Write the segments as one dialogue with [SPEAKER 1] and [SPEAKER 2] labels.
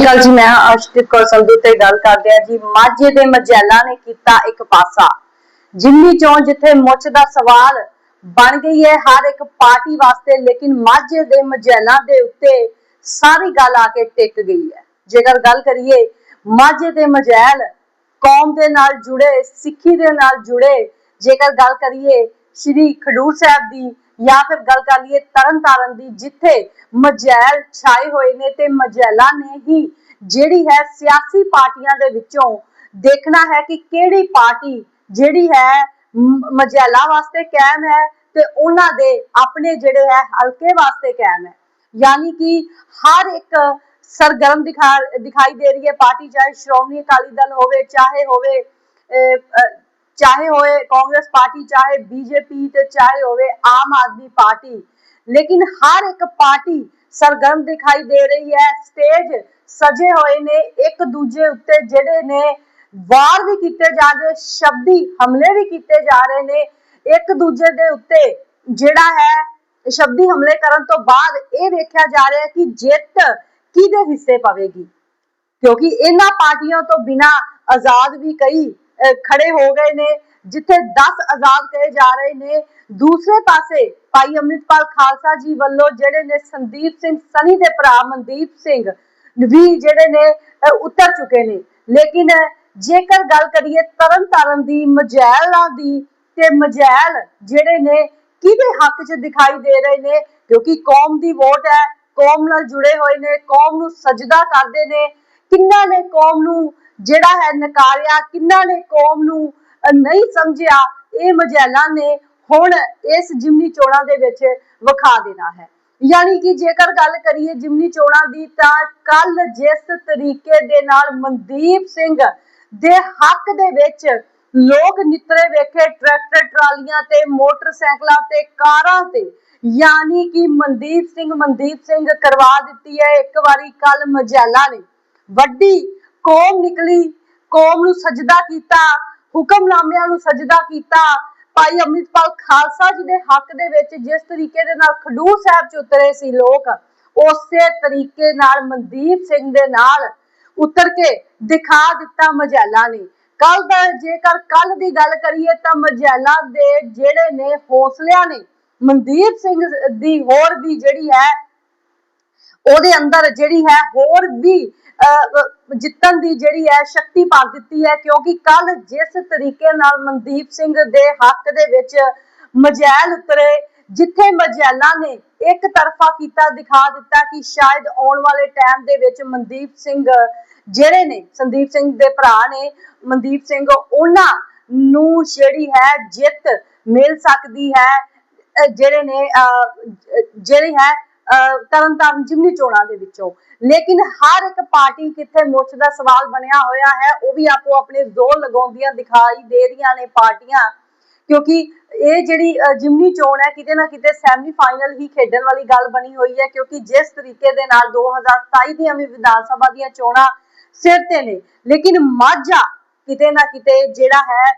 [SPEAKER 1] ਸ਼੍ਰੀ ਅਕਾਲ ਜੀ ਮੈਂ ਅਰਸ਼ਦੀਪ ਕੌਰ ਸੰਧੂ ਤੇ ਗੱਲ ਕਰਦੇ ਆ ਜੀ, ਮਾਝੇ ਦੇ ਮਜੈਲਾ ਨੇ ਕੀਤਾ ਇੱਕ ਪਾਸਾ। ਜਿੰਨੀ ਚੋਣ ਜਿੱਥੇ ਮੁੱਛ ਦਾ ਸਵਾਲ ਬਣ ਗਈ ਹੈ ਹਰ ਇੱਕ ਪਾਰਟੀ ਵਾਸਤੇ, ਲੇਕਿਨ ਮਾਝੇ ਦੇ ਮਜੈਲਾ ਦੇ ਉੱਤੇ ਸਾਰੀ ਗੱਲ ਆ ਕੇ ਟਿਕ ਗਈ ਹੈ। ਜੇਕਰ ਗੱਲ ਕਰੀਏ, ਮਾਝੇ ਦੇ ਮਜੈਲ ਕੌਮ ਦੇ ਨਾਲ ਜੁੜੇ, ਸਿੱਖੀ ਦੇ ਨਾਲ ਜੁੜੇ, ਜੇਕਰ ਗੱਲ ਕਰੀਏ, ਸ਼੍ਰੀ ਖਡੂਰ ਸਾਹਿਬ ਦੀ ਜਾਂ ਫਿਰ ਗੱਲ ਕਰ ਲਈਏ ਤਰਨਤਾਰਨ ਦੀ, ਜਿੱਥੇ ਮਜੈਲ ਛਾਏ ਹੋਏ ਨੇ ਤੇ ਮਜੈਲਾ ਨੇ ਹੀ ਜਿਹੜੀ ਹੈ ਸਿਆਸੀ ਪਾਰਟੀਆਂ ਦੇ ਵਿੱਚੋਂ ਦੇਖਣਾ ਹੈ ਕਿ ਕਿਹੜੀ ਪਾਰਟੀ ਜਿਹੜੀ ਹੈ ਮਜੈਲਾ ਵਾਸਤੇ ਕਾਇਮ ਹੈ ਤੇ ਉਹਨਾਂ ਦੇ ਆਪਣੇ ਜਿਹੜੇ ਹੈ ਹਲਕੇ ਵਾਸਤੇ ਕਾਇਮ ਹੈ। ਯਾਨੀ ਕਿ ਹਰ ਇੱਕ ਸਰਗਰਮ ਦਿਖਾਈ ਦੇ ਰਹੀ ਹੈ, ਪਾਰਟੀ ਚਾਹੇ ਸ਼੍ਰੋਮਣੀ ਅਕਾਲੀ ਦਲ ਹੋਵੇ, ਚਾਹੇ ਹੋਵੇ ਚਾਹੇ ਹੋਏ ਕਾਂਗਰਸ ਪਾਰਟੀ, ਚਾਹੇ ਬੀਜੇਪੀ ਤੇ ਚਾਹੇ ਹੋਵੇ ਆਮ ਆਦਮੀ ਪਾਰਟੀ। ਲੇਕਿਨ ਹਰ ਇੱਕ ਪਾਰਟੀ ਸਰਗਰਮ ਦਿਖਾਈ ਦੇ ਰਹੀ ਹੈ। ਸਟੇਜ ਸਜੇ ਹੋਏ ਨੇ ਇੱਕ ਦੂਜੇ ਉੱਤੇ, ਜਿਹੜੇ ਨੇ ਵਾਰ ਵੀ ਕੀਤੇ ਜਾ ਰਹੇ, ਸ਼ਬਦੀ ਹਮਲੇ ਵੀ ਕੀਤੇ ਜਾ ਰਹੇ ਨੇ ਇੱਕ ਦੂਜੇ ਦੇ ਉੱਤੇ। ਜਿਹੜਾ ਹੈ, ਸ਼ਬਦੀ ਹਮਲੇ ਕਰਨ ਤੋਂ ਬਾਅਦ ਇਹ ਵੇਖਿਆ ਜਾ ਰਿਹਾ ਕਿ ਜਿੱਤ ਕਿਹਦੇ ਹਿੱਸੇ ਪਵੇਗੀ। ਕਿਉਂਕਿ ਇਹਨਾਂ ਪਾਰਟੀਆਂ ਤੋਂ ਬਿਨਾ ਆਜ਼ਾਦ ਵੀ ਕਈ ਖੜੇ ਹੋ ਗਏ ਨੇ, ਜਿੱਥੇ 10 ਆਜ਼ਾਦ ਕਹੇ ਜਾ ਰਹੇ ਨੇ। ਦੂਸਰੇ ਪਾਸੇ ਭਾਈ ਅੰਮ੍ਰਿਤਪਾਲ ਖਾਲਸਾ ਜੀ ਵੱਲੋਂ ਜਿਹੜੇ ਨੇ ਸੰਦੀਪ ਸਿੰਘ ਸਨੀ ਦੇ ਭਰਾ ਮਨਦੀਪ ਸਿੰਘ ਵੀ ਜਿਹੜੇ ਨੇ ਉਤਰ ਚੁੱਕੇ ਨੇ। ਲੇਕਿਨ ਜੇਕਰ ਗੱਲ ਕਰੀਏ ਤਰਨ ਤਾਰਨ ਦੀ, ਮਜੈਲਾਂ ਦੀ, ਤੇ ਮਜੈਲ ਜਿਹੜੇ ਨੇ ਕਿਹਦੇ ਹੱਕ 'ਚ ਦਿਖਾਈ ਦੇ ਰਹੇ ਨੇ? ਕਿਉਂਕਿ ਕੌਮ ਦੀ ਵੋਟ ਹੈ, ਕੌਮ ਨਾਲ ਜੁੜੇ ਹੋਏ ਨੇ, ਕੌਮ ਨੂੰ ਸਜਦਾ ਕਰਦੇ ਨੇ। ਕਿੰਨਾ ਨੇ ਕੌਮ ਨੂੰ ਜਿਹੜਾ ਹੈ ਨਕਾਰਿਆ, ਕਿੰਨਾ ਨੇ ਕੌਮ ਨੂੰ ਨਹੀਂ ਸਮਝਿਆ, ਇਹ ਮਜੈਲਾਂ ਨੇ ਹੁਣ ਇਸ ਜਿਮਨੀ ਚੋਣਾਂ ਦੇ ਵਿੱਚ ਵਿਖਾ ਦੇਣਾ ਹੈ। ਯਾਨੀ ਕਿ ਜੇਕਰ ਗੱਲ ਕਰੀਏ ਜਿਮਨੀ ਚੋਣਾਂ ਦੀ, ਤਾਂ ਕੱਲ ਜਿਸ ਤਰੀਕੇ ਦੇ ਨਾਲ ਮਨਦੀਪ ਸਿੰਘ ਦੇ ਹੱਕ ਦੇ ਵਿੱਚ ਲੋਕ ਨਿਤਰੇ ਵੇਖੇ ਟਰੈਕਟਰ, ਟਰਾਲੀਆਂ ਤੇ ਮੋਟਰਸਾਈਕਲਾਂ ਤੇ ਕਾਰਾਂ ਤੇ, ਯਾਨੀ ਕਿ ਮਨਦੀਪ ਸਿੰਘ ਮਨਦੀਪ ਸਿੰਘ ਕਰਵਾ ਦਿੱਤੀ ਹੈ। ਇੱਕ ਵਾਰੀ ਕੱਲ ਮਜੈਲਾ ਨੇ ਵੱਡੀ ਕੌਮ ਨਿਕਲੀ, ਕੌਮ ਨੂੰ ਸਜਦਾ ਕੀਤਾ, ਹੁਕਮਨਾਮਿਆਂ ਨੂੰ ਸਜਦਾ ਕੀਤਾ। ਭਾਈ ਅੰਮ੍ਰਿਤਪਾਲ ਖਾਲਸਾ ਜੀ ਦੇ ਹੱਕ ਦੇ ਵਿੱਚ ਜਿਸ ਤਰੀਕੇ ਦੇ ਨਾਲ ਖਡੂਰ ਸਾਹਿਬ ਚ ਉਤਰੇ ਸੀ ਲੋਕ, ਉਸੇ ਤਰੀਕੇ ਨਾਲ ਮਨਦੀਪ ਸਿੰਘ ਦੇ ਨਾਲ ਉਤਰ ਕੇ ਦਿਖਾ ਦਿੱਤਾ ਮਜੈਲਾ ਨੇ। ਕੱਲ ਦਾ ਜੇਕਰ ਕੱਲ ਦੀ ਗੱਲ ਕਰੀਏ ਤਾਂ ਮਜੈਲਾ ਦੇ ਜਿਹੜੇ ਨੇ ਹੌਸਲਿਆਂ ਨੇ, ਮਨਦੀਪ ਸਿੰਘ ਦੀ ਹੋਰ ਵੀ ਜਿਹੜੀ ਹੈ ਉਹਦੇ ਅੰਦਰ ਜਿਹੜੀ ਹੈ ਹੋਰ ਵੀ ਜਿੱਤਣ ਦੀ ਜਿਹੜੀ ਹੈ ਸ਼ਕਤੀ ਪਾ ਦਿੱਤੀ ਹੈ, ਕਿਉਂਕਿ ਕੱਲ ਜਿਸ ਤਰੀਕੇ ਨਾਲ ਮਨਦੀਪ ਸਿੰਘ ਦੇ ਹੱਕ ਦੇ ਵਿੱਚ ਮਜੈਲ ਉਤਰੇ, ਜਿੱਥੇ ਮਜੈਲਾਂ ਨੇ ਇੱਕ ਤਰਫਾ ਕੀਤਾ, ਦਿਖਾ ਦਿੱਤਾ ਕਿ ਸ਼ਾਇਦ ਆਉਣ ਵਾਲੇ ਟਾਈਮ ਦੇ ਵਿੱਚ ਮਨਦੀਪ ਸਿੰਘ ਜਿਹੜੇ ਨੇ, ਸੰਦੀਪ ਸਿੰਘ ਦੇ ਭਰਾ ਨੇ, ਮਨਦੀਪ ਸਿੰਘ ਉਹਨਾਂ ਨੂੰ ਜਿਹੜੀ ਹੈ ਜਿੱਤ ਮਿਲ ਸਕਦੀ ਹੈ, ਅਹ, ਜਿਹੜੇ ਨੇ ਜਿਹੜੀ ਹੈ ਤਰਨਤਾਰਨ ਜਿਮਨੀ ਚੋਣਾਂ ਦੇ ਵਿੱਚੋਂ। ਲੇਕਿਨ ਹਰ ਇੱਕ ਪਾਰਟੀ ਕਿੱਥੇ ਮੁੱਛ ਦਾ ਸਵਾਲ ਬਣਿਆ ਹੋਇਆ ਹੈ, ਉਹ ਵੀ ਆਪੋ ਆਪਣੇ ਜ਼ੋਰ ਲਗਾਉਂਦੀਆਂ, ਦਿਖਾਈ ਦੇ ਰਹੀਆਂ ਨੇ ਪਾਰਟੀਆਂ। ਕਿਉਂਕਿ ਇਹ ਜਿਹੜੀ ਜਿਮਨੀ ਚੋਣ ਹੈ, ਕਿਤੇ ਨਾ ਕਿਤੇ ਸੈਮੀ ਫਾਈਨਲ ਹੀ ਖੇਡਣ ਵਾਲੀ ਗੱਲ ਬਣੀ ਹੋਈ ਹੈ, ਕਿਉਂਕਿ ਜਿਸ ਤਰੀਕੇ ਦੇ ਨਾਲ 2027 ਦੀਆਂ ਵੀ ਵਿਧਾਨ ਸਭਾ ਦੀਆਂ ਚੋਣਾਂ ਸਿਰ ਤੇ ਨੇ। ਲੇਕਿਨ ਮਾਝਾ ਕਿਤੇ ਨਾ ਕਿਤੇ ਜਿਹੜਾ ਹੈ,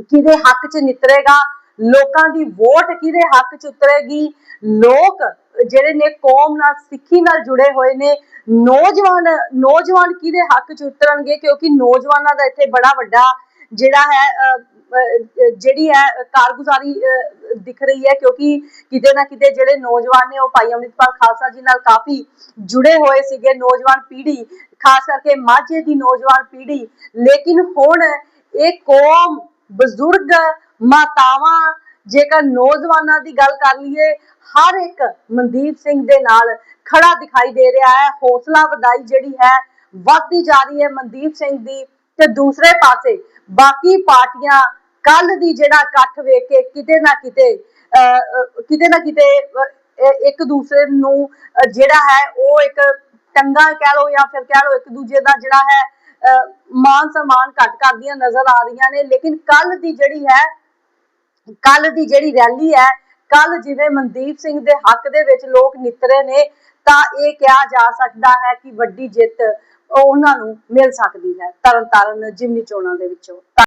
[SPEAKER 1] ਕਿਹਦੇ ਹੱਕ 'ਚ ਨਿਤਰੇਗਾ? ਲੋਕਾਂ ਦੀ ਵੋਟ ਕਿਹਦੇ ਹੱਕ 'ਚ ਉਤਰੇਗੀ? ਲੋਕ ਜਿਹੜੇ ਨੇ ਕੌਮ ਨਾਲ, ਸਿੱਖੀ ਨਾਲ ਜੁੜੇ ਹੋਏ ਨੇ, ਨੌਜਵਾਨ ਨੌਜਵਾਨ ਕਿਹਦੇ ਹੱਕ 'ਚ ਉਤਰਨਗੇ? ਕਿਉਂਕਿ ਨੌਜਵਾਨਾਂ ਦਾ ਇੱਥੇ ਬੜਾ ਵੱਡਾ ਜਿਹੜਾ ਹੈ ਜਿਹੜੀ ਹੈ ਕਾਰਗੁਜ਼ਾਰੀ ਦਿਖ ਰਹੀ ਹੈ। ਕਿਉਂਕਿ ਕਿਤੇ ਨਾ ਕਿਤੇ ਜਿਹੜੇ ਨੌਜਵਾਨ ਨੇ ਉਹ ਭਾਈ ਅੰਮ੍ਰਿਤਪਾਲ ਖਾਲਸਾ ਜੀ ਨਾਲ ਕਾਫੀ ਜੁੜੇ ਹੋਏ ਸੀਗੇ, ਨੌਜਵਾਨ ਪੀੜ੍ਹੀ, ਖਾਸ ਕਰਕੇ ਮਾਝੇ ਦੀ ਨੌਜਵਾਨ ਪੀੜ੍ਹੀ। ਲੇਕਿਨ ਹੁਣ ਇਹ ਕੌਮ, ਬਜ਼ੁਰਗ ਮਾਤਾਵਾਂ ਜੇਕਰ ਨੌਜਵਾਨਾਂ ਦੀ ਗੱਲ ਕਰ ਲਈਏ ਹਰ ਇੱਕ ਮਨਦੀਪ ਸਿੰਘ ਦੇ ਨਾਲ ਖੜਾ ਦਿਖਾਈ ਦੇ ਰਿਹਾ ਹੈ ਹੌਸਲਾ ਵਧਾਈ ਜਿਹੜੀ ਹੈ ਵੱਧਦੀ ਜਾ ਰਹੀ ਹੈ ਮਨਦੀਪ ਸਿੰਘ ਦੀ। ਤੇ ਦੂਸਰੇ ਪਾਸੇ ਬਾਕੀ ਪਾਰਟੀਆਂ ਕੱਲ ਦੀ ਜਿਹੜਾ ਇਕੱਠ ਵੇਖ ਕੇ ਕਿਤੇ ਨਾ ਕਿਤੇ ਅਹ, ਕਿਤੇ ਨਾ ਕਿਤੇ ਇੱਕ ਦੂਸਰੇ ਨੂੰ ਜਿਹੜਾ ਹੈ ਉਹ ਇੱਕ ਟੰਗਾ ਕਹਿ ਲਓ ਜਾਂ ਫਿਰ ਕਹਿ ਲਓ ਇੱਕ ਦੂਜੇ ਦਾ ਜਿਹੜਾ ਹੈ ਅਹ, ਮਾਨ ਸਨਮਾਨ ਘੱਟ ਕਰਦੀਆਂ ਨਜ਼ਰ ਆ ਰਹੀਆਂ ਨੇ। ਲੇਕਿਨ ਕੱਲ ਦੀ ਜਿਹੜੀ ਹੈ ਕੱਲ ਦੀ ਜਿਹੜੀ ਰੈਲੀ ਹੈ ਕੱਲ ਜਿਵੇਂ ਮਨਦੀਪ ਸਿੰਘ ਦੇ ਹੱਕ ਦੇ ਵਿੱਚ ਲੋਕ ਨਿਤਰੇ ਨੇ, ਤਾਂ ਇਹ ਕਿਹਾ ਜਾ ਸਕਦਾ ਹੈ ਕਿ ਵੱਡੀ ਜਿੱਤ ਉਹਨਾਂ ਨੂੰ ਮਿਲ ਸਕਦੀ ਹੈ ਤਰਨਤਾਰਨ ਜਿਮਨੀ ਚੋਣਾਂ ਦੇ ਵਿੱਚੋਂ।